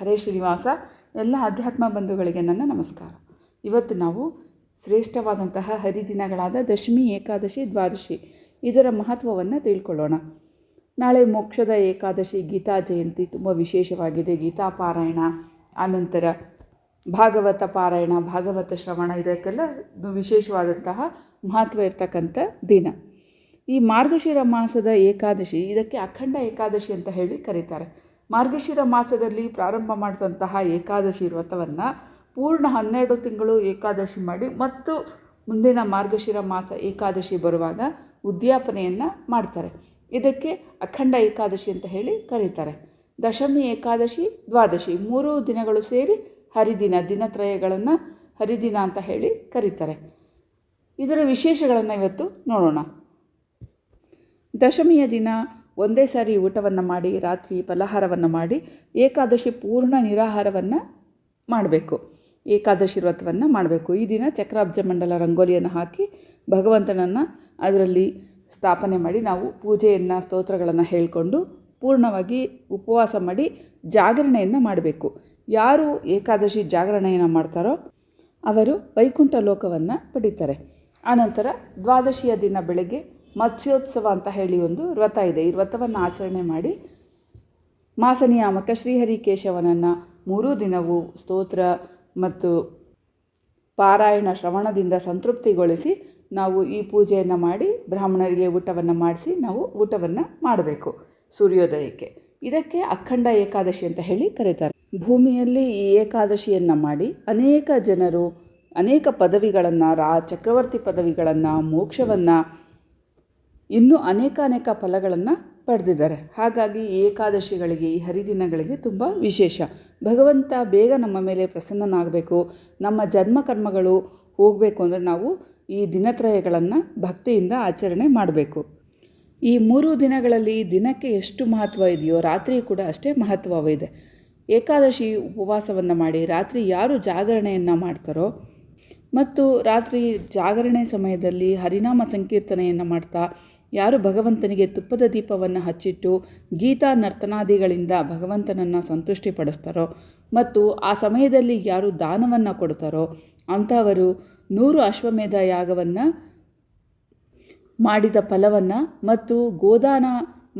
ಹರೇ ಶ್ರೀನಿವಾಸ, ಎಲ್ಲ ಅಧ್ಯಾತ್ಮ ಬಂಧುಗಳಿಗೆ ನನ್ನ ನಮಸ್ಕಾರ. ಇವತ್ತು ನಾವು ಶ್ರೇಷ್ಠವಾದಂತಹ ಹರಿದಿನಗಳಾದ ದಶಮಿ, ಏಕಾದಶಿ, ದ್ವಾದಶಿ ಇದರ ಮಹತ್ವವನ್ನು ತಿಳ್ಕೊಳ್ಳೋಣ. ನಾಳೆ ಮೋಕ್ಷದ ಏಕಾದಶಿ, ಗೀತಾ ಜಯಂತಿ ತುಂಬ ವಿಶೇಷವಾಗಿದೆ. ಗೀತಾ ಪಾರಾಯಣ, ಆನಂತರ ಭಾಗವತ ಪಾರಾಯಣ, ಭಾಗವತ ಶ್ರವಣ, ಇದಕ್ಕೆಲ್ಲ ವಿಶೇಷವಾದಂತಹ ಮಹತ್ವ ಇರ್ತಕ್ಕಂಥ ದಿನ. ಈ ಮಾರ್ಗಶಿರ ಮಾಸದ ಏಕಾದಶಿ ಇದಕ್ಕೆ ಅಖಂಡ ಏಕಾದಶಿ ಅಂತ ಹೇಳಿ ಕರೀತಾರೆ. ಮಾರ್ಗಶಿರ ಮಾಸದಲ್ಲಿ ಪ್ರಾರಂಭ ಮಾಡಿದಂತಹ ಏಕಾದಶಿ ವ್ರತವನ್ನು ಪೂರ್ಣ ಹನ್ನೆರಡು ತಿಂಗಳು ಏಕಾದಶಿ ಮಾಡಿ, ಮತ್ತು ಮುಂದಿನ ಮಾರ್ಗಶಿರ ಮಾಸ ಏಕಾದಶಿ ಬರುವಾಗ ಉದ್ಯಾಪನೆಯನ್ನು ಮಾಡ್ತಾರೆ. ಇದಕ್ಕೆ ಅಖಂಡ ಏಕಾದಶಿ ಅಂತ ಹೇಳಿ ಕರೀತಾರೆ. ದಶಮಿ ಏಕಾದಶಿ, ದ್ವಾದಶಿ ಮೂರು ದಿನಗಳು ಸೇರಿ ಹರಿದಿನ, ದಿನತ್ರಯಗಳನ್ನು ಹರಿದಿನ ಅಂತ ಹೇಳಿ ಕರೀತಾರೆ. ಇದರ ವಿಶೇಷಗಳನ್ನು ಇವತ್ತು ನೋಡೋಣ. ದಶಮಿಯ ದಿನ ಒಂದೇ ಸಾರಿ ಊಟವನ್ನು ಮಾಡಿ, ರಾತ್ರಿ ಫಲಹಾರವನ್ನು ಮಾಡಿ, ಏಕಾದಶಿ ಪೂರ್ಣ ನಿರಾಹಾರವನ್ನು ಮಾಡಬೇಕು. ಏಕಾದಶಿ ವ್ರತವನ್ನು ಮಾಡಬೇಕು. ಈ ದಿನ ಚಕ್ರಾಬ್ಜ ಮಂಡಲ ರಂಗೋಲಿಯನ್ನು ಹಾಕಿ ಭಗವಂತನನ್ನು ಅದರಲ್ಲಿ ಸ್ಥಾಪನೆ ಮಾಡಿ ನಾವು ಪೂಜೆಯನ್ನು, ಸ್ತೋತ್ರಗಳನ್ನು ಹೇಳಿಕೊಂಡು ಪೂರ್ಣವಾಗಿ ಉಪವಾಸ ಮಾಡಿ ಜಾಗರಣೆಯನ್ನು ಮಾಡಬೇಕು. ಯಾರು ಏಕಾದಶಿ ಜಾಗರಣೆಯನ್ನು ಮಾಡ್ತಾರೋ ಅವರು ವೈಕುಂಠ ಲೋಕವನ್ನು ಪಡೀತಾರೆ. ಆನಂತರ ದ್ವಾದಶಿಯ ದಿನ ಬೆಳಗ್ಗೆ ಮತ್ಸ್ಯೋತ್ಸವ ಅಂತ ಹೇಳಿ ಒಂದು ವ್ರತ ಇದೆ ಈ ವ್ರತವನ್ನು ಆಚರಣೆ ಮಾಡಿ ಮಾಸನಿಯಾಮಕ ಶ್ರೀಹರಿಕೇಶವನನ್ನು ಮೂರೂ ದಿನವೂ ಸ್ತೋತ್ರ ಮತ್ತು ಪಾರಾಯಣ ಶ್ರವಣದಿಂದ ಸಂತೃಪ್ತಿಗೊಳಿಸಿ ನಾವು ಈ ಪೂಜೆಯನ್ನು ಮಾಡಿ ಬ್ರಾಹ್ಮಣರಿಗೆ ಊಟವನ್ನು ಮಾಡಿಸಿ ನಾವು ಊಟವನ್ನು ಮಾಡಬೇಕು ಸೂರ್ಯೋದಯಕ್ಕೆ. ಇದಕ್ಕೆ ಅಖಂಡ ಏಕಾದಶಿ ಅಂತ ಹೇಳಿ ಕರೀತಾರೆ. ಭೂಮಿಯಲ್ಲಿ ಈ ಏಕಾದಶಿಯನ್ನು ಮಾಡಿ ಅನೇಕ ಜನರು ಅನೇಕ ಪದವಿಗಳನ್ನು ರಾ, ಚಕ್ರವರ್ತಿ ಪದವಿಗಳನ್ನು, ಮೋಕ್ಷವನ್ನು ಇನ್ನೂ ಅನೇಕ ಅನೇಕ ಫಲಗಳನ್ನು ಪಡೆದಿದ್ದಾರೆ. ಹಾಗಾಗಿ ಈ ಏಕಾದಶಿಗಳಿಗೆ, ಈ ಹರಿದಿನಗಳಿಗೆ ತುಂಬ ವಿಶೇಷ. ಭಗವಂತ ಬೇಗ ನಮ್ಮ ಮೇಲೆ ಪ್ರಸನ್ನನಾಗಬೇಕು. ನಮ್ಮ ಜನ್ಮ ಕರ್ಮಗಳು ಹೋಗಬೇಕು ಅಂದರೆ ನಾವು ಈ ದಿನತ್ರಯಗಳನ್ನು ಭಕ್ತಿಯಿಂದ ಆಚರಣೆ ಮಾಡಬೇಕು. ಈ ಮೂರು ದಿನಗಳಲ್ಲಿ ದಿನಕ್ಕೆ ಎಷ್ಟು ಮಹತ್ವ ಇದೆಯೋ, ರಾತ್ರಿ ಕೂಡ ಅಷ್ಟೇ ಮಹತ್ವವಿದೆ ಏಕಾದಶಿ ಉಪವಾಸವನ್ನು ಮಾಡಿ, ರಾತ್ರಿ ಯಾರು ಜಾಗರಣೆಯನ್ನು ಮಾಡ್ತಾರೋ ಮತ್ತು ರಾತ್ರಿ ಜಾಗರಣೆ ಸಮಯದಲ್ಲಿ ಹರಿನಾಮ ಸಂಕೀರ್ತನೆಯನ್ನು ಮಾಡ್ತಾ ಯಾರು ಭಗವಂತನಿಗೆ ತುಪ್ಪದ ದೀಪವನ್ನು ಹಚ್ಚಿಟ್ಟು ಗೀತಾ ನರ್ತನಾದಿಗಳಿಂದ ಭಗವಂತನನ್ನು ಸಂತುಷ್ಟಿಪಡಿಸ್ತಾರೋ ಮತ್ತು ಆ ಸಮಯದಲ್ಲಿ ಯಾರು ದಾನವನ್ನು ಕೊಡ್ತಾರೋ ಅಂಥವರು ನೂರು ಅಶ್ವಮೇಧ ಯಾಗವನ್ನು ಮಾಡಿದ ಫಲವನ್ನು ಮತ್ತು ಗೋದಾನ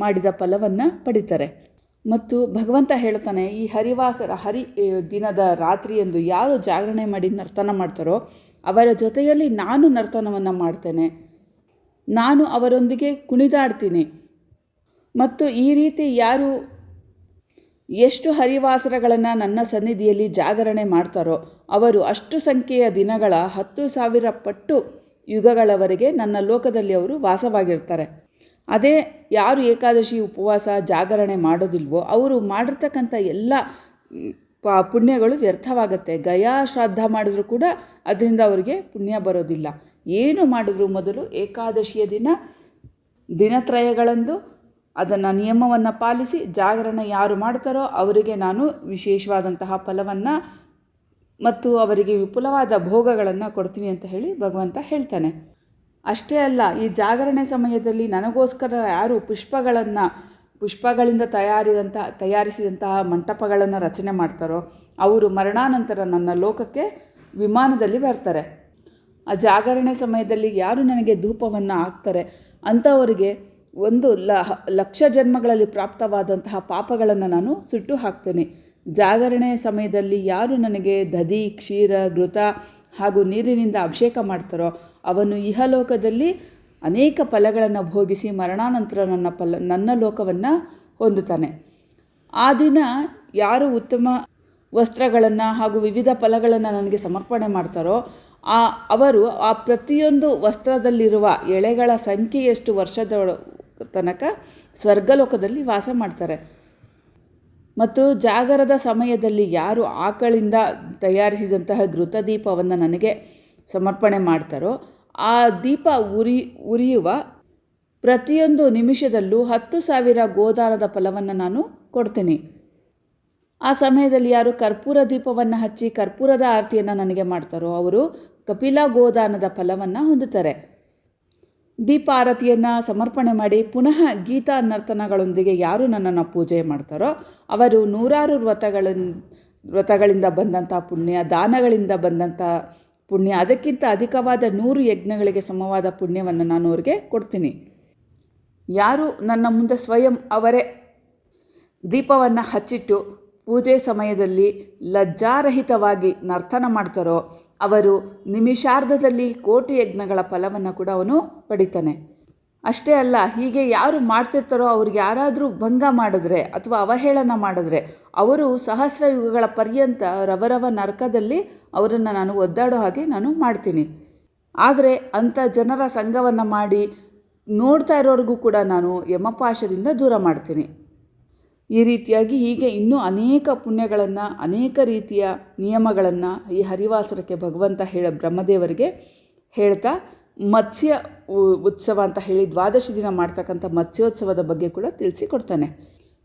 ಮಾಡಿದ ಫಲವನ್ನು ಪಡಿತಾರೆ. ಮತ್ತು ಭಗವಂತ ಹೇಳ್ತಾನೆ, ಈ ಹರಿವಾಸರ ಹರಿ ದಿನದ ರಾತ್ರಿಯಂದು ಯಾರು ಜಾಗರಣೆ ಮಾಡಿ ನರ್ತನ ಮಾಡ್ತಾರೋ ಅವರ ಜೊತೆಯಲ್ಲಿ ನಾನು ನರ್ತನವನ್ನು ಮಾಡ್ತೇನೆ. ನಾನು ಅವರೊಂದಿಗೆ ಕುಣಿದಾಡ್ತೀನಿ. ಮತ್ತು ಈ ರೀತಿ ಯಾರು ಎಷ್ಟು ಹರಿವಾಸರಗಳನ್ನು ನನ್ನ ಸನ್ನಿಧಿಯಲ್ಲಿ ಜಾಗರಣೆ ಮಾಡ್ತಾರೋ ಅವರು ಅಷ್ಟು ಸಂಖ್ಯೆಯ ದಿನಗಳ ಹತ್ತು ಸಾವಿರ ಪಟ್ಟು ಯುಗಗಳವರೆಗೆ ನನ್ನ ಲೋಕದಲ್ಲಿ ಅವರು ವಾಸವಾಗಿರ್ತಾರೆ. ಅದೇ ಯಾರು ಏಕಾದಶಿ ಉಪವಾಸ ಜಾಗರಣೆ ಮಾಡೋದಿಲ್ವೋ ಅವರು ಮಾಡಿರ್ತಕ್ಕಂಥ ಎಲ್ಲ ಪುಣ್ಯಗಳು ವ್ಯರ್ಥವಾಗುತ್ತೆ. ಗಯಾ ಶ್ರಾದ್ದ ಮಾಡಿದ್ರೂ ಕೂಡ ಅದರಿಂದ ಅವರಿಗೆ ಪುಣ್ಯ ಬರೋದಿಲ್ಲ. ಏನು ಮಾಡಿದ್ರು ಮೊದಲು? ಏಕಾದಶಿಯ ದಿನ, ದಿನತ್ರಯಗಳಂದು ಅದನ್ನು ನಿಯಮವನ್ನು ಪಾಲಿಸಿ ಜಾಗರಣೆ ಯಾರು ಮಾಡ್ತಾರೋ ಅವರಿಗೆ ನಾನು ವಿಶೇಷವಾದಂತಹ ಫಲವನ್ನು ಮತ್ತು ಅವರಿಗೆ ವಿಪುಲವಾದ ಭೋಗಗಳನ್ನು ಕೊಡ್ತೀನಿ ಅಂತ ಹೇಳಿ ಭಗವಂತ ಹೇಳ್ತಾನೆ. ಅಷ್ಟೇ ಅಲ್ಲ, ಈ ಜಾಗರಣೆ ಸಮಯದಲ್ಲಿ ನನಗೋಸ್ಕರ ಯಾರು ಪುಷ್ಪಗಳನ್ನು, ಪುಷ್ಪಗಳಿಂದ ತಯಾರಿದಂಥ ತಯಾರಿಸಿದಂತಹ ಮಂಟಪಗಳನ್ನು ರಚನೆ ಮಾಡ್ತಾರೋ, ಅವರು ಮರಣಾನಂತರ ನನ್ನ ಲೋಕಕ್ಕೆ ವಿಮಾನದಲ್ಲಿ ಬರ್ತಾರೆ. ಆ ಜಾಗರಣೆ ಸಮಯದಲ್ಲಿ ಯಾರು ನನಗೆ ಧೂಪವನ್ನು ಹಾಕ್ತಾರೆ? ಅಂಥವರಿಗೆ ಒಂದು ಲ, ಲಕ್ಷ ಜನ್ಮಗಳಲ್ಲಿ ಪ್ರಾಪ್ತವಾದಂತಹ ಪಾಪಗಳನ್ನು ನಾನು ಸುಟ್ಟು ಹಾಕ್ತೇನೆ. ಜಾಗರಣೆ ಸಮಯದಲ್ಲಿ ಯಾರು ನನಗೆ ದಧಿ, ಕ್ಷೀರ, ಘೃತ ಹಾಗೂ ನೀರಿನಿಂದ ಅಭಿಷೇಕ ಮಾಡ್ತಾರೋ ಅವನು ಇಹಲೋಕದಲ್ಲಿ ಅನೇಕ ಫಲಗಳನ್ನು ಭೋಗಿಸಿ ಮರಣಾನಂತರ ನನ್ನ ಫಲ, ನನ್ನ ಲೋಕವನ್ನು ಹೊಂದುತ್ತಾನೆ. ಆ ದಿನ ಯಾರು ಉತ್ತಮ ವಸ್ತ್ರಗಳನ್ನು ಹಾಗೂ ವಿವಿಧ ಫಲಗಳನ್ನು ನನಗೆ ಸಮರ್ಪಣೆ ಮಾಡ್ತಾರೋ ಆ, ಅವರು ಆ ಪ್ರತಿಯೊಂದು ವಸ್ತ್ರದಲ್ಲಿರುವ ಎಳೆಗಳ ಸಂಖ್ಯೆಯಷ್ಟು ವರ್ಷದ ತನಕ ಸ್ವರ್ಗಲೋಕದಲ್ಲಿ ವಾಸ ಮಾಡ್ತಾರೆ. ಮತ್ತು ಜಾಗರದ ಸಮಯದಲ್ಲಿ ಯಾರು ಆಕಳಿಂದ ತಯಾರಿಸಿದಂತಹ ಘೃತದೀಪವನ್ನು ನನಗೆ ಸಮರ್ಪಣೆ ಮಾಡ್ತಾರೋ, ಆ ದೀಪ ಉರಿ, ಉರಿಯುವ ಪ್ರತಿಯೊಂದು ನಿಮಿಷದಲ್ಲೂ ಹತ್ತು ಸಾವಿರ ಗೋದಾನದ ಫಲವನ್ನು ನಾನು ಕೊಡ್ತೀನಿ. ಆ ಸಮಯದಲ್ಲಿ ಯಾರು ಕರ್ಪೂರ ದೀಪವನ್ನು ಹಚ್ಚಿ ಕರ್ಪೂರದ ಆರತಿಯನ್ನು ನನಗೆ ಮಾಡ್ತಾರೋ, ಅವರು ಕಪಿಲ ಗೋದಾನದ ಫಲವನ್ನು ಹೊಂದುತ್ತಾರೆ. ದೀಪಾರತಿಯನ್ನು ಸಮರ್ಪಣೆ ಮಾಡಿ ಪುನಃ ಗೀತಾ ನರ್ತನಗಳೊಂದಿಗೆ ಯಾರು ನನ್ನನ್ನು ಪೂಜೆ ಮಾಡ್ತಾರೋ ಅವರು ನೂರಾರು ವ್ರತಗಳ ವ್ರತಗಳಿಂದ ಬಂದಂಥ ಪುಣ್ಯ, ದಾನಗಳಿಂದ ಬಂದಂಥ ಪುಣ್ಯ, ಅದಕ್ಕಿಂತ ಅಧಿಕವಾದ ನೂರು ಯಜ್ಞಗಳಿಗೆ ಸಮವಾದ ಪುಣ್ಯವನ್ನು ನಾನು ಅವರಿಗೆ ಕೊಡ್ತೀನಿ. ಯಾರು ನನ್ನ ಮುಂದೆ ಸ್ವಯಂ ಅವರೇ ದೀಪವನ್ನು ಹಚ್ಚಿಟ್ಟು ಪೂಜೆ ಸಮಯದಲ್ಲಿ ಲಜ್ಜಾರಹಿತವಾಗಿ ನರ್ತನ ಮಾಡ್ತಾರೋ ಅವರು ನಿಮಿಷಾರ್ಧದಲ್ಲಿ ಕೋಟಿ ಯಜ್ಞಗಳ ಫಲವನ್ನು ಕೂಡ ಅವನು ಪಡಿತಾನೆ. ಅಷ್ಟೇ ಅಲ್ಲ, ಹೀಗೆ ಯಾರು ಮಾಡ್ತಿರ್ತಾರೋ ಅವ್ರಿಗೆ ಯಾರಾದರೂ ಭಂಗ ಮಾಡಿದ್ರೆ ಅಥವಾ ಅವಹೇಳನ ಮಾಡಿದ್ರೆ ಅವರು ಸಹಸ್ರ ಯುಗಗಳ ಪರ್ಯಂತ ರವರವ ನರಕದಲ್ಲಿ ಅವರನ್ನು ನಾನು ಒದ್ದಾಡೋ ಹಾಗೆ ನಾನು ಮಾಡ್ತೀನಿ. ಆದರೆ ಅಂಥ ಜನರ ಸಂಘವನ್ನು ಮಾಡಿ ನೋಡ್ತಾ ಇರೋರಿಗೂ ಕೂಡ ನಾನು ಯಮಪಾಶದಿಂದ ದೂರ ಮಾಡ್ತೀನಿ. ಈ ರೀತಿಯಾಗಿ ಹೀಗೆ ಇನ್ನೂ ಅನೇಕ ಪುಣ್ಯಗಳನ್ನು, ಅನೇಕ ರೀತಿಯ ನಿಯಮಗಳನ್ನು ಈ ಹರಿವಾಸರಕ್ಕೆ ಭಗವಂತ ಹೇಳ, ಬ್ರಹ್ಮದೇವರಿಗೆ ಹೇಳ್ತಾ ಮತ್ಸ್ಯ ಉತ್ಸವ ಅಂತ ಹೇಳಿ ದ್ವಾದಶಿ ದಿನ ಮಾಡ್ತಕ್ಕಂಥ ಮತ್ಸ್ಯೋತ್ಸವದ ಬಗ್ಗೆ ಕೂಡ ತಿಳಿಸಿಕೊಡ್ತಾನೆ.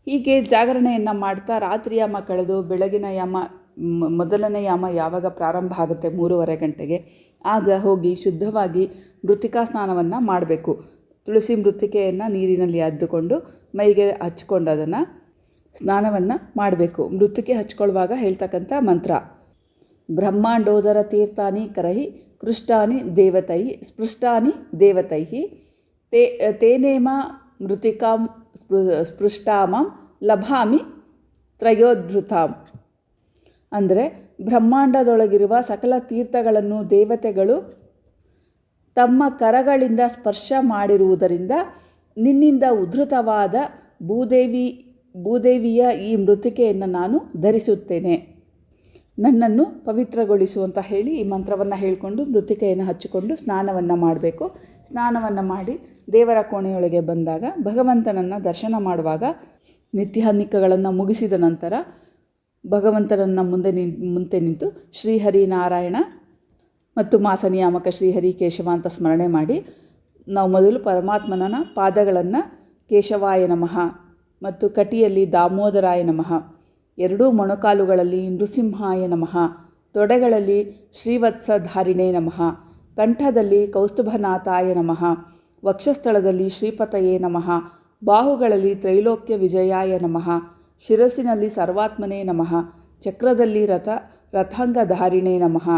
ಹೀಗೆ ಜಾಗರಣೆಯನ್ನು ಮಾಡ್ತಾ ರಾತ್ರಿ ಯಾಮ ಕಳೆದು ಬೆಳಗಿನ ಯಾಮ ಮೊದಲನೇ ಯಾಮ ಯಾವಾಗ ಪ್ರಾರಂಭ ಆಗುತ್ತೆ ಮೂರುವರೆ ಗಂಟೆಗೆ, ಆಗ ಹೋಗಿ ಶುದ್ಧವಾಗಿ ಮೃತಿಕಾ ಸ್ನಾನವನ್ನು ಮಾಡಬೇಕು. ತುಳಸಿ ಮೃತ್ತಿಕೆಯನ್ನು ನೀರಿನಲ್ಲಿ ಅದ್ದುಕೊಂಡು ಮೈಗೆ ಹಚ್ಕೊಂಡು ಅದನ್ನು ಸ್ನಾನವನ್ನು ಮಾಡಬೇಕು. ಮೃತ್ಯುಕ್ಕೆ ಹಚ್ಕೊಳ್ಳುವಾಗ ಹೇಳ್ತಕ್ಕಂಥ ಮಂತ್ರ. ಬ್ರಹ್ಮಾಂಡೋದರ ತೀರ್ಥಾನಿ ಕರಹಿ, ಕೃಷ್ಟಾನಿ ದೇವತೈ ಸ್ಪೃಷ್ಟಾನಿ ದೇವತೈ ತೇ, ತೇನೇಮ ಮೃತಿಕಾಂ ಸ್ಪೃ, ಸ್ಪೃಷ್ಟಾಮಾಂ ಲಭಾಮಿ ತ್ರಯೋದ್ಭೃತಾಂ ಅಂದರೆ ಬ್ರಹ್ಮಾಂಡದೊಳಗಿರುವ ಸಕಲ ತೀರ್ಥಗಳನ್ನು ದೇವತೆಗಳು ತಮ್ಮ ಕರಗಳಿಂದ ಸ್ಪರ್ಶ ಮಾಡಿರುವುದರಿಂದ ನಿನ್ನಿಂದ ಉದ್ಧತವಾದ ಭೂದೇವಿ ಭೂದೇವಿಯ ಈ ಮೃತಿಕೆಯನ್ನು ನಾನು ಧರಿಸುತ್ತೇನೆ. ನನ್ನನ್ನು ಪವಿತ್ರಗೊಳಿಸು ಅಂತ ಹೇಳಿ ಈ ಮಂತ್ರವನ್ನು ಹೇಳಿಕೊಂಡು ಮೃತಿಕೆಯನ್ನು ಹಚ್ಚಿಕೊಂಡು ಸ್ನಾನವನ್ನು ಮಾಡಬೇಕು. ಸ್ನಾನವನ್ನು ಮಾಡಿ ದೇವರ ಕೋಣೆಯೊಳಗೆ ಬಂದಾಗ ಭಗವಂತನನ್ನು ದರ್ಶನ ಮಾಡುವಾಗ ನಿತ್ಯಾನಿಕಗಳನ್ನು ಮುಗಿಸಿದ ನಂತರ ಭಗವಂತನನ್ನು ಮುಂದೆ ನಿ ಮುಂದೆ ನಿಂತು ಶ್ರೀಹರಿ ನಾರಾಯಣ ಮತ್ತು ಮಾಸ ನಿಯಾಮಕ ಶ್ರೀಹರಿ ಕೇಶವ ಅಂತ ಸ್ಮರಣೆ ಮಾಡಿ ನಾವು ಮೊದಲು ಪರಮಾತ್ಮನ ಪಾದಗಳನ್ನು ಕೇಶವಾಯ ನಮಃ ಮತ್ತು ಕಟಿಯಲ್ಲಿ ದಾಮೋದರಾಯ ನಮಃ. ಎರಡೂ ಮೊಣಕಾಲುಗಳಲ್ಲಿ ನೃಸಿಂಹಾಯ ನಮಃ. ತೊಡೆಗಳಲ್ಲಿ ಶ್ರೀವತ್ಸಧಾರಿಣೇ ನಮಃ. ಕಂಠದಲ್ಲಿ ಕೌಸ್ತುಭನಾಥಾಯ ನಮಃ. ವಕ್ಷಸ್ಥಳದಲ್ಲಿ ಶ್ರೀಪತಯೇ ನಮಃ. ಬಾಹುಗಳಲ್ಲಿ ತ್ರೈಲೋಕ್ಯ ವಿಜಯಾಯ ನಮಃ. ಶಿರಸ್ಸಿನಲ್ಲಿ ಸರ್ವಾತ್ಮನೇ ನಮಃ. ಚಕ್ರದಲ್ಲಿ ರಥ, ರಥಾಂಗಧಾರಿಣೇ ನಮಃ.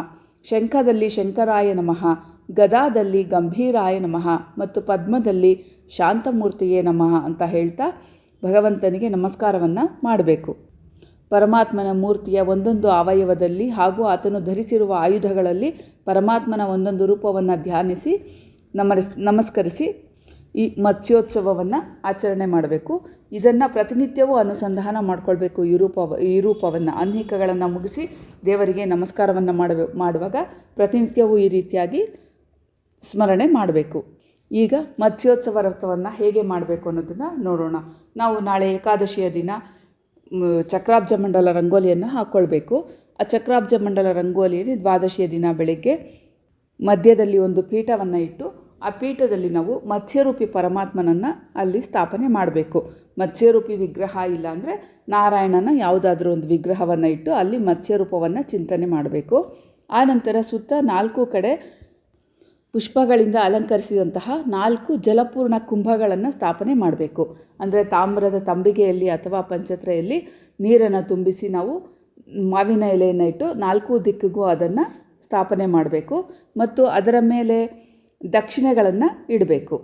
ಶಂಖದಲ್ಲಿ ಶಂಕರಾಯ ನಮಃ. ಗದಾದಲ್ಲಿ ಗಂಭೀರಾಯ ನಮಃ. ಮತ್ತು ಪದ್ಮದಲ್ಲಿ ಶಾಂತಮೂರ್ತಿಯೇ ನಮಃ ಅಂತ ಹೇಳ್ತಾ ಭಗವಂತನಿಗೆ ನಮಸ್ಕಾರವನ್ನು ಮಾಡಬೇಕು. ಪರಮಾತ್ಮನ ಮೂರ್ತಿಯ ಒಂದೊಂದು ಅವಯವದಲ್ಲಿ ಹಾಗೂ ಆತನು ಧರಿಸಿರುವ ಆಯುಧಗಳಲ್ಲಿ ಪರಮಾತ್ಮನ ಒಂದೊಂದು ರೂಪವನ್ನು ಧ್ಯಾನಿಸಿ ನಮಸ್ ನಮಸ್ಕರಿಸಿ ಈ ಮತ್ಸ್ಯೋತ್ಸವವನ್ನು ಆಚರಣೆ ಮಾಡಬೇಕು. ಇದನ್ನು ಪ್ರತಿನಿತ್ಯವೂ ಅನುಸಂಧಾನ ಮಾಡಿಕೊಳ್ಬೇಕು ಈ ರೂಪ ಈ ರೂಪವನ್ನು. ಅನೇಕಗಳನ್ನು ಮುಗಿಸಿ ದೇವರಿಗೆ ನಮಸ್ಕಾರವನ್ನು ಮಾಡಬೇಕು ಮಾಡುವಾಗ ಪ್ರತಿನಿತ್ಯವೂ ಈ ರೀತಿಯಾಗಿ ಸ್ಮರಣೆ ಮಾಡಬೇಕು. ಈಗ ಮತ್ಸ್ಯೋತ್ಸವ ವ್ರತವನ್ನು ಹೇಗೆ ಮಾಡಬೇಕು ಅನ್ನೋದನ್ನು ನೋಡೋಣ. ನಾವು ನಾಳೆ ಏಕಾದಶಿಯ ದಿನ ಚಕ್ರಾಬ್ಜ ಮಂಡಲ ರಂಗೋಲಿಯನ್ನು ಹಾಕ್ಕೊಳ್ಬೇಕು ಆ ಚಕ್ರಾಬ್ಜ ಮಂಡಲ ರಂಗೋಲಿಯಲ್ಲಿ ದ್ವಾದಶಿಯ ದಿನ ಬೆಳಗ್ಗೆ ಮಧ್ಯದಲ್ಲಿ ಒಂದು ಪೀಠವನ್ನು ಇಟ್ಟು, ಆ ಪೀಠದಲ್ಲಿ ನಾವು ಮತ್ಸ್ಯರೂಪಿ ಪರಮಾತ್ಮನನ್ನು ಅಲ್ಲಿ ಸ್ಥಾಪನೆ ಮಾಡಬೇಕು. ಮತ್ಸ್ಯರೂಪಿ ವಿಗ್ರಹ ಇಲ್ಲ ಅಂದರೆ ನಾರಾಯಣನ ಯಾವುದಾದ್ರೂ ಒಂದು ವಿಗ್ರಹವನ್ನು ಇಟ್ಟು ಅಲ್ಲಿ ಮತ್ಸ್ಯರೂಪವನ್ನು ಚಿಂತನೆ ಮಾಡಬೇಕು. ಆನಂತರ ಸುತ್ತ ನಾಲ್ಕು ಕಡೆ ಪುಷ್ಪಗಳಿಂದ ಅಲಂಕರಿಸಿದಂತಹ ನಾಲ್ಕು ಜಲಪೂರ್ಣ ಕುಂಭಗಳನ್ನು ಸ್ಥಾಪನೆ ಮಾಡಬೇಕು. ಅಂದರೆ ತಾಮ್ರದ ತಂಬಿಗೆಯಲ್ಲಿ ಅಥವಾ ಪಂಚತ್ರೆಯಲ್ಲಿ ನೀರನ್ನು ತುಂಬಿಸಿ ನಾವು ಮಾವಿನ ಎಲೆಯನ್ನು ಇಟ್ಟು ನಾಲ್ಕು ದಿಕ್ಕಿಗೂ ಅದನ್ನು ಸ್ಥಾಪನೆ ಮಾಡಬೇಕು. ಮತ್ತು ಅದರ ಮೇಲೆ ದಕ್ಷಿಣೆಗಳನ್ನು ಇಡಬೇಕು.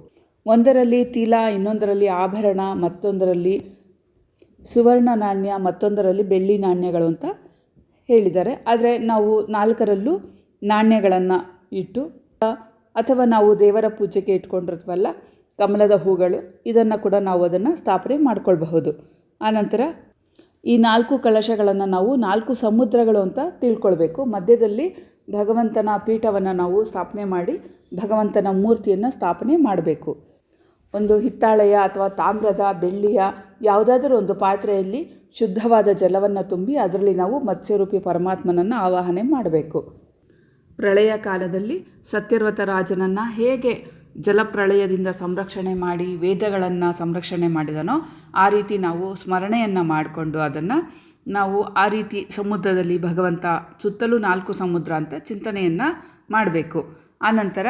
ಒಂದರಲ್ಲಿ ತಿಲ, ಇನ್ನೊಂದರಲ್ಲಿ ಆಭರಣ, ಮತ್ತೊಂದರಲ್ಲಿ ಸುವರ್ಣ ನಾಣ್ಯ, ಮತ್ತೊಂದರಲ್ಲಿ ಬೆಳ್ಳಿ ನಾಣ್ಯಗಳು ಅಂತ ಹೇಳಿದ್ದಾರೆ. ಆದರೆ ನಾವು ನಾಲ್ಕರಲ್ಲೂ ನಾಣ್ಯಗಳನ್ನು ಇಟ್ಟು ಅಥವಾ ನಾವು ದೇವರ ಪೂಜೆಗೆ ಇಟ್ಕೊಂಡಿರ್ತವಲ್ಲ, ಕಮಲದ ಹೂಗಳು, ಇದನ್ನು ಕೂಡ ನಾವು ಅದನ್ನು ಸ್ಥಾಪನೆ ಮಾಡಿಕೊಳ್ಬಹುದು. ಆನಂತರ ಈ ನಾಲ್ಕು ಕಲಶಗಳನ್ನು ನಾವು ನಾಲ್ಕು ಸಮುದ್ರಗಳು ಅಂತ ತಿಳ್ಕೊಳ್ಬೇಕು. ಮಧ್ಯದಲ್ಲಿ ಭಗವಂತನ ಪೀಠವನ್ನು ನಾವು ಸ್ಥಾಪನೆ ಮಾಡಿ ಭಗವಂತನ ಮೂರ್ತಿಯನ್ನು ಸ್ಥಾಪನೆ ಮಾಡಬೇಕು. ಒಂದು ಹಿತ್ತಾಳೆಯ ಅಥವಾ ತಾಮ್ರದ, ಬೆಳ್ಳಿಯ ಯಾವುದಾದರೂ ಒಂದು ಪಾತ್ರೆಯಲ್ಲಿ ಶುದ್ಧವಾದ ಜಲವನ್ನು ತುಂಬಿ ಅದರಲ್ಲಿ ನಾವು ಮತ್ಸ್ಯರೂಪಿ ಪರಮಾತ್ಮನನ್ನು ಆವಾಹನೆ ಮಾಡಬೇಕು. ಪ್ರಳಯ ಕಾಲದಲ್ಲಿ ಸತ್ಯವ್ರತ ರಾಜನನ್ನು ಹೇಗೆ ಜಲಪ್ರಳಯದಿಂದ ಸಂರಕ್ಷಣೆ ಮಾಡಿ ವೇದಗಳನ್ನು ಸಂರಕ್ಷಣೆ ಮಾಡಿದನೋ ಆ ರೀತಿ ನಾವು ಸ್ಮರಣೆಯನ್ನು ಮಾಡಿಕೊಂಡು ಅದನ್ನು ನಾವು ಆ ರೀತಿ ಸಮುದ್ರದಲ್ಲಿ ಭಗವಂತ ಸುತ್ತಲೂ ನಾಲ್ಕು ಸಮುದ್ರ ಅಂತ ಚಿಂತನೆಯನ್ನು ಮಾಡಬೇಕು. ಆನಂತರ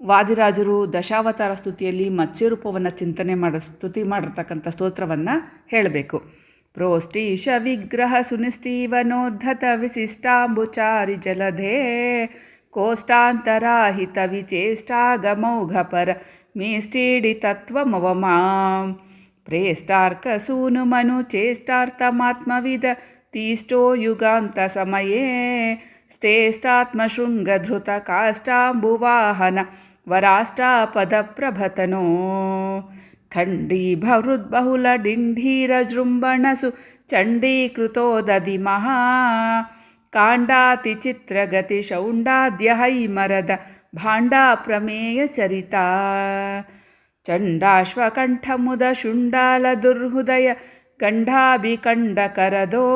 ವಾದಿರಾಜರು ದಶಾವತಾರ ಸ್ತುತಿಯಲ್ಲಿ ಮತ್ಸ್ಯರೂಪವನ್ನು ಚಿಂತನೆ ಮಾಡ, ಸ್ತುತಿ ಮಾಡಿರ್ತಕ್ಕಂಥ ಸ್ತೋತ್ರವನ್ನು ಹೇಳಬೇಕು. प्रोष्टीशविग्रहसुनिस्तीवनोद्धतविशिष्टाम्बुचारिजलधे कोष्टान्तराहितविचेष्टागमौघपर मेष्टीडितत्वमवमां प्रेष्टार्कसूनुमनुचेष्टार्थमात्मविद तीष्टो युगान्तसमये स्तेष्टात्मशृङ्गधृतकाष्टाम्बुवाहन वराष्टापदप्रभतनो खण्डीभहृद्बहुलडिण्ढीरजृम्बणसु चण्डीकृतो दधिमः काण्डातिचित्रगतिशौण्डाद्यहैमरद भाण्डाप्रमेयचरिता। चण्डाश्वकण्ठमुदशुण्डालदुर्हृदय खण्डाभिकण्डकरदो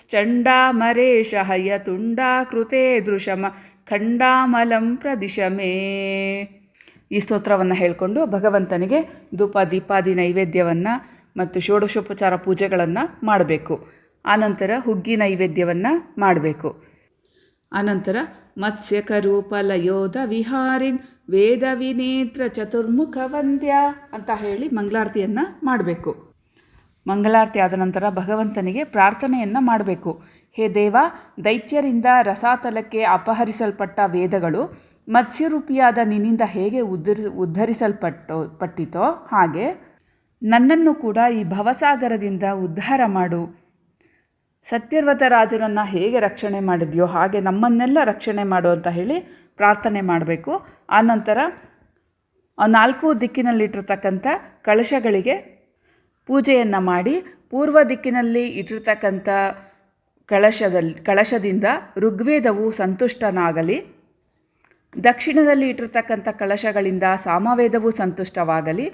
स्चण्डामरेशहयतुण्डाकृते दृशम खण्डामलं प्रदिश मे ಈ ಸ್ತೋತ್ರವನ್ನು ಹೇಳಿಕೊಂಡು ಭಗವಂತನಿಗೆ ಧೂಪ, ದೀಪಾದಿ ನೈವೇದ್ಯವನ್ನು ಮತ್ತು ಷೋಡಶೋಪಚಾರ ಪೂಜೆಗಳನ್ನು ಮಾಡಬೇಕು. ಆನಂತರ ಹುಗ್ಗಿ ನೈವೇದ್ಯವನ್ನು ಮಾಡಬೇಕು. ಆನಂತರ ಮತ್ಸ್ಯಕರೂಪಲಯೋಧ ವಿಹಾರಿನ್ ವೇದ ವಿನೇತ್ರ ಚತುರ್ಮುಖ ವಂದ್ಯ ಅಂತ ಹೇಳಿ ಮಂಗಳಾರತಿಯನ್ನು ಮಾಡಬೇಕು. ಮಂಗಳಾರತಿ ಆದ ನಂತರ ಭಗವಂತನಿಗೆ ಪ್ರಾರ್ಥನೆಯನ್ನು ಮಾಡಬೇಕು. ಹೇ ದೇವ, ದೈತ್ಯರಿಂದ ರಸಾತಲಕ್ಕೆ ಅಪಹರಿಸಲ್ಪಟ್ಟ ವೇದಗಳು ಮತ್ಸ್ಯರೂಪಿಯಾದ ನಿನ್ನಿಂದ ಹೇಗೆ ಉದ್ಧರಿ, ಉದ್ಧರಿಸಲ್ಪಟ್ಟೋ, ಪಟ್ಟಿತೋ ಹಾಗೆ ನನ್ನನ್ನು ಕೂಡ ಈ ಭವಸಾಗರದಿಂದ ಉದ್ಧಾರ ಮಾಡು. ಸತ್ಯವ್ರತ ರಾಜನನ್ನು ಹೇಗೆ ರಕ್ಷಣೆ ಮಾಡಿದೆಯೋ ಹಾಗೆ ನಮ್ಮನ್ನೆಲ್ಲ ರಕ್ಷಣೆ ಮಾಡು ಅಂತ ಹೇಳಿ ಪ್ರಾರ್ಥನೆ ಮಾಡಬೇಕು. ಆನಂತರ ನಾಲ್ಕು ದಿಕ್ಕಿನಲ್ಲಿಟ್ಟಿರ್ತಕ್ಕಂಥ ಕಳಶಗಳಿಗೆ ಪೂಜೆಯನ್ನು ಮಾಡಿ ಪೂರ್ವ ದಿಕ್ಕಿನಲ್ಲಿ ಇಟ್ಟಿರ್ತಕ್ಕಂಥ ಕಳಶದಲ್ಲಿ ಕಳಶದಿಂದ ಋಗ್ವೇದವು ಸಂತುಷ್ಟನಾಗಲಿ. ದಕ್ಷಿಣದಲ್ಲಿ ಇಟ್ಟಿರ್ತಕ್ಕಂಥ ಕಳಶಗಳಿಂದ ಸಾಮವೇದವು ಸಂತುಷ್ಟವಾಗಲಿ,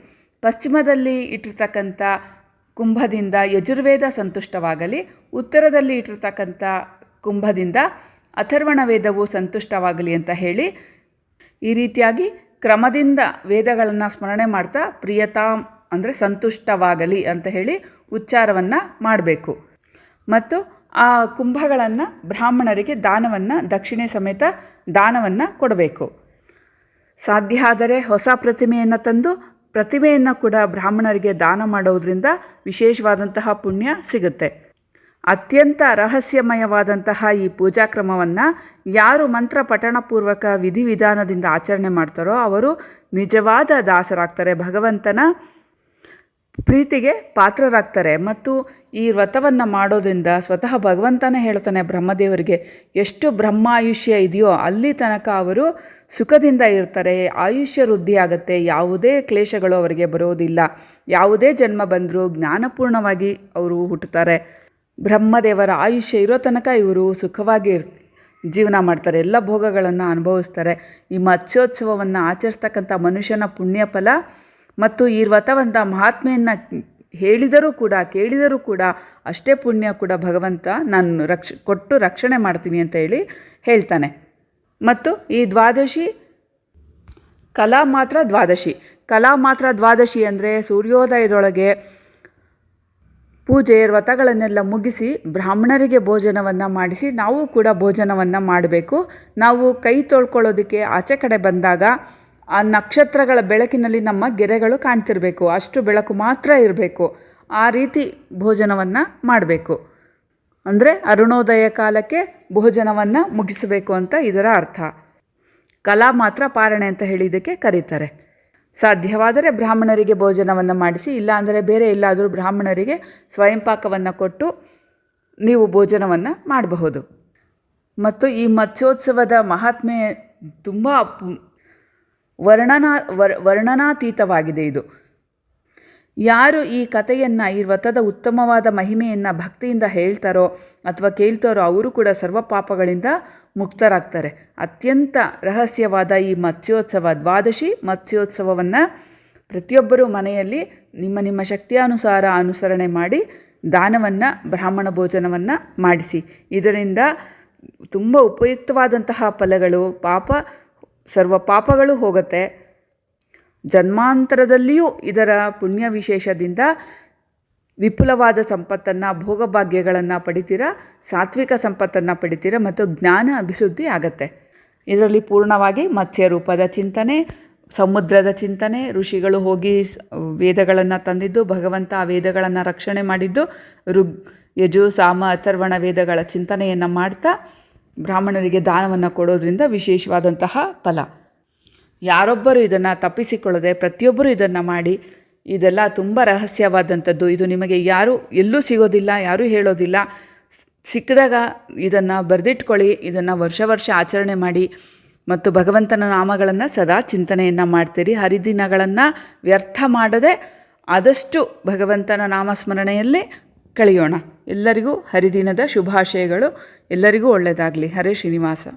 ಪಶ್ಚಿಮದಲ್ಲಿ ಇಟ್ಟಿರ್ತಕ್ಕಂಥ ಕುಂಭದಿಂದ ಯಜುರ್ವೇದ ಸಂತುಷ್ಟವಾಗಲಿ, ಉತ್ತರದಲ್ಲಿ ಇಟ್ಟಿರ್ತಕ್ಕಂಥ ಕುಂಭದಿಂದ ಅಥರ್ವಣ ವೇದವು ಸಂತುಷ್ಟವಾಗಲಿ ಅಂತ ಹೇಳಿ ಈ ರೀತಿಯಾಗಿ ಕ್ರಮದಿಂದ ವೇದಗಳನ್ನು ಸ್ಮರಣೆ ಮಾಡ್ತಾ ಪ್ರಿಯತಾಮ್ ಅಂದರೆ ಸಂತುಷ್ಟವಾಗಲಿ ಅಂತ ಹೇಳಿ ಉಚ್ಚಾರವನ್ನು ಮಾಡಬೇಕು. ಮತ್ತು ಆ ಕುಂಭಗಳನ್ನು ಬ್ರಾಹ್ಮಣರಿಗೆ ದಾನವನ್ನು, ದಕ್ಷಿಣೆ ಸಮೇತ ದಾನವನ್ನು ಕೊಡಬೇಕು. ಸಾಧ್ಯ ಆದರೆ ಹೊಸ ಪ್ರತಿಮೆಯನ್ನು ತಂದು ಪ್ರತಿಮೆಯನ್ನು ಕೂಡ ಬ್ರಾಹ್ಮಣರಿಗೆ ದಾನ ಮಾಡೋದರಿಂದ ವಿಶೇಷವಾದಂತಹ ಪುಣ್ಯ ಸಿಗುತ್ತೆ. ಅತ್ಯಂತ ರಹಸ್ಯಮಯವಾದಂತಹ ಈ ಪೂಜಾ ಕ್ರಮವನ್ನು ಯಾರು ಮಂತ್ರ ಪಠಣಪೂರ್ವಕ ವಿಧಿವಿಧಾನದಿಂದ ಆಚರಣೆ ಮಾಡ್ತಾರೋ ಅವರು ನಿಜವಾದ ದಾಸರಾಗ್ತಾರೆ. ಭಗವಂತನ ಪ್ರೀತಿಗೆ ಪಾತ್ರರಾಗ್ತಾರೆ ಮತ್ತು ಈ ವ್ರತವನ್ನು ಮಾಡೋದ್ರಿಂದ ಸ್ವತಃ ಭಗವಂತನೇ ಹೇಳ್ತಾನೆ ಬ್ರಹ್ಮದೇವರಿಗೆ, ಎಷ್ಟು ಬ್ರಹ್ಮಾಯುಷ್ಯ ಇದೆಯೋ ಅಲ್ಲಿ ತನಕ ಅವರು ಸುಖದಿಂದ ಇರ್ತಾರೆ, ಆಯುಷ್ಯ ವೃದ್ಧಿ ಆಗುತ್ತೆ ಯಾವುದೇ ಕ್ಲೇಶಗಳು ಅವರಿಗೆ ಬರೋದಿಲ್ಲ, ಯಾವುದೇ ಜನ್ಮ ಬಂದರೂ ಜ್ಞಾನಪೂರ್ಣವಾಗಿ ಅವರು ಹುಟ್ಟುತ್ತಾರೆ. ಬ್ರಹ್ಮದೇವರ ಆಯುಷ್ಯ ಇರೋ ತನಕ ಇವರು ಸುಖವಾಗಿ ಇರ್, ಜೀವನ ಮಾಡ್ತಾರೆ, ಎಲ್ಲ ಭೋಗಗಳನ್ನು ಅನುಭವಿಸ್ತಾರೆ. ಈ ಮತ್ಸ್ಯೋತ್ಸವವನ್ನು ಆಚರಿಸ್ತಕ್ಕಂಥ ಮನುಷ್ಯನ ಪುಣ್ಯ ಫಲ ಮತ್ತು ಈ ವ್ರತವಂತ ಮಹಾತ್ಮೆಯನ್ನು ಹೇಳಿದರೂ ಕೂಡ, ಕೇಳಿದರೂ ಕೂಡ ಅಷ್ಟೇ ಪುಣ್ಯ ಕೂಡ ಭಗವಂತ ನಾನು ರಕ್ಷ, ಕೊಟ್ಟು ರಕ್ಷಣೆ ಮಾಡ್ತೀನಿ ಅಂತ ಹೇಳಿ ಹೇಳ್ತಾನೆ. ಮತ್ತು ಈ ದ್ವಾದಶಿ, ಕಲಾ ಮಾತ್ರ ದ್ವಾದಶಿ. ಕಲಾ ಮಾತ್ರ ದ್ವಾದಶಿ ಅಂದರೆ ಸೂರ್ಯೋದಯದೊಳಗೆ ಪೂಜೆ, ವ್ರತಗಳನ್ನೆಲ್ಲ ಮುಗಿಸಿ ಬ್ರಾಹ್ಮಣರಿಗೆ ಭೋಜನವನ್ನು ಮಾಡಿಸಿ ನಾವು ಕೂಡ ಭೋಜನವನ್ನು ಮಾಡಬೇಕು. ನಾವು ಕೈ ತೊಳ್ಕೊಳ್ಳೋದಕ್ಕೆ ಆಚೆ ಕಡೆ ಬಂದಾಗ ಆ ನಕ್ಷತ್ರಗಳ ಬೆಳಕಿನಲ್ಲಿ ನಮ್ಮ ಗೆರೆಗಳು ಕಾಣ್ತಿರಬೇಕು. ಅಷ್ಟು ಬೆಳಕು ಮಾತ್ರ ಇರಬೇಕು. ಆ ರೀತಿ ಭೋಜನವನ್ನು ಮಾಡಬೇಕು. ಅಂದರೆ ಅರುಣೋದಯ ಕಾಲಕ್ಕೆ ಭೋಜನವನ್ನು ಮುಗಿಸಬೇಕು ಅಂತ ಇದರ ಅರ್ಥ. ಕಲಾ ಮಾತ್ರ ಪಾರಣೆ ಅಂತ ಹೇಳಿದ್ದಕ್ಕೆ ಕರೀತಾರೆ. ಸಾಧ್ಯವಾದರೆ ಬ್ರಾಹ್ಮಣರಿಗೆ ಭೋಜನವನ್ನು ಮಾಡಿಸಿ, ಇಲ್ಲಾಂದರೆ ಬೇರೆ ಎಲ್ಲಾದರೂ ಬ್ರಾಹ್ಮಣರಿಗೆ ಸ್ವಯಂಪಾಕವನ್ನು ಕೊಟ್ಟು ನೀವು ಭೋಜನವನ್ನು ಮಾಡಬಹುದು. ಮತ್ತು ಈ ಮತ್ಸ್ಯೋತ್ಸವದ ಮಹಾತ್ಮೆ ತುಂಬ ವರ್ಣನಾ, ವರ್, ವರ್ಣನಾತೀತವಾಗಿದೆ ಇದು. ಯಾರು ಈ ಕಥೆಯನ್ನು, ಈ ವ್ರತದ ಉತ್ತಮವಾದ ಮಹಿಮೆಯನ್ನು ಭಕ್ತಿಯಿಂದ ಹೇಳ್ತಾರೋ ಅಥವಾ ಕೇಳ್ತಾರೋ ಅವರು ಕೂಡ ಸರ್ವ ಪಾಪಗಳಿಂದ ಮುಕ್ತರಾಗ್ತಾರೆ. ಅತ್ಯಂತ ರಹಸ್ಯವಾದ ಈ ಮತ್ಸ್ಯೋತ್ಸವ ದ್ವಾದಶಿ ಮತ್ಸ್ಯೋತ್ಸವವನ್ನು ಪ್ರತಿಯೊಬ್ಬರೂ ಮನೆಯಲ್ಲಿ ನಿಮ್ಮ ನಿಮ್ಮ ಶಕ್ತಿಯಾನುಸಾರ ಅನುಸರಣೆ ಮಾಡಿ ದಾನವನ್ನು, ಬ್ರಾಹ್ಮಣ ಭೋಜನವನ್ನು ಮಾಡಿಸಿ. ಇದರಿಂದ ತುಂಬ ಉಪಯುಕ್ತವಾದಂತಹ ಫಲಗಳು, ಪಾಪ ಸರ್ವ ಪಾಪಗಳು ಹೋಗುತ್ತೆ. ಜನ್ಮಾಂತರದಲ್ಲಿಯೂ ಇದರ ಪುಣ್ಯ ವಿಶೇಷದಿಂದ ವಿಪುಲವಾದ ಸಂಪತ್ತನ್ನು, ಭೋಗಭಾಗ್ಯಗಳನ್ನು ಪಡಿತೀರ? ಸಾತ್ವಿಕ ಸಂಪತ್ತನ್ನು ಪಡಿತೀರ? ಮತ್ತು ಜ್ಞಾನ ಅಭಿವೃದ್ಧಿ ಆಗತ್ತೆ. ಇದರಲ್ಲಿ ಪೂರ್ಣವಾಗಿ ಮತ್ಸ್ಯ ರೂಪದ ಚಿಂತನೆ, ಸಮುದ್ರದ ಚಿಂತನೆ, ಋಷಿಗಳು ಹೋಗಿ ವೇದಗಳನ್ನು ತಂದಿದ್ದು, ಭಗವಂತ ಆ ವೇದಗಳನ್ನು ರಕ್ಷಣೆ ಮಾಡಿದ್ದು, ಋಗ್, ಯಜು, ಸಾಮ, ಅಥರ್ವಣ ವೇದಗಳ ಚಿಂತನೆಯನ್ನು ಮಾಡ್ತಾ ಬ್ರಾಹ್ಮಣರಿಗೆ ದಾನವನ್ನು ಕೊಡೋದ್ರಿಂದ ವಿಶೇಷವಾದಂತಹ ಫಲ. ಯಾರೊಬ್ಬರು ಇದನ್ನು ತಪ್ಪಿಸಿಕೊಳ್ಳದೆ, ಪ್ರತಿಯೊಬ್ಬರು ಇದನ್ನು ಮಾಡಿ, ಇದೆಲ್ಲ ತುಂಬ ರಹಸ್ಯವಾದಂಥದ್ದು. ಇದು ನಿಮಗೆ ಯಾರೂ, ಎಲ್ಲೂ ಸಿಗೋದಿಲ್ಲ, ಯಾರೂ ಹೇಳೋದಿಲ್ಲ. ಸಿಕ್ಕಿದಾಗ ಇದನ್ನು ಬರೆದಿಟ್ಕೊಳ್ಳಿ, ಇದನ್ನು ವರ್ಷ ವರ್ಷ ಆಚರಣೆ ಮಾಡಿ, ಮತ್ತು ಭಗವಂತನ ನಾಮಗಳನ್ನು ಸದಾ ಚಿಂತನೆಯನ್ನು ಮಾಡ್ತೀರಿ. ಹರಿದಿನಗಳನ್ನು ವ್ಯರ್ಥ ಮಾಡದೆ ಆದಷ್ಟು ಭಗವಂತನ ನಾಮಸ್ಮರಣೆಯಲ್ಲೇ ಕಳೆಯೋಣ. ಎಲ್ಲರಿಗೂ ಹರಿದಿನದ ಶುಭಾಶಯಗಳು. ಎಲ್ಲರಿಗೂ ಒಳ್ಳೆಯದಾಗಲಿ ಹರೇ ಶ್ರೀನಿವಾಸ.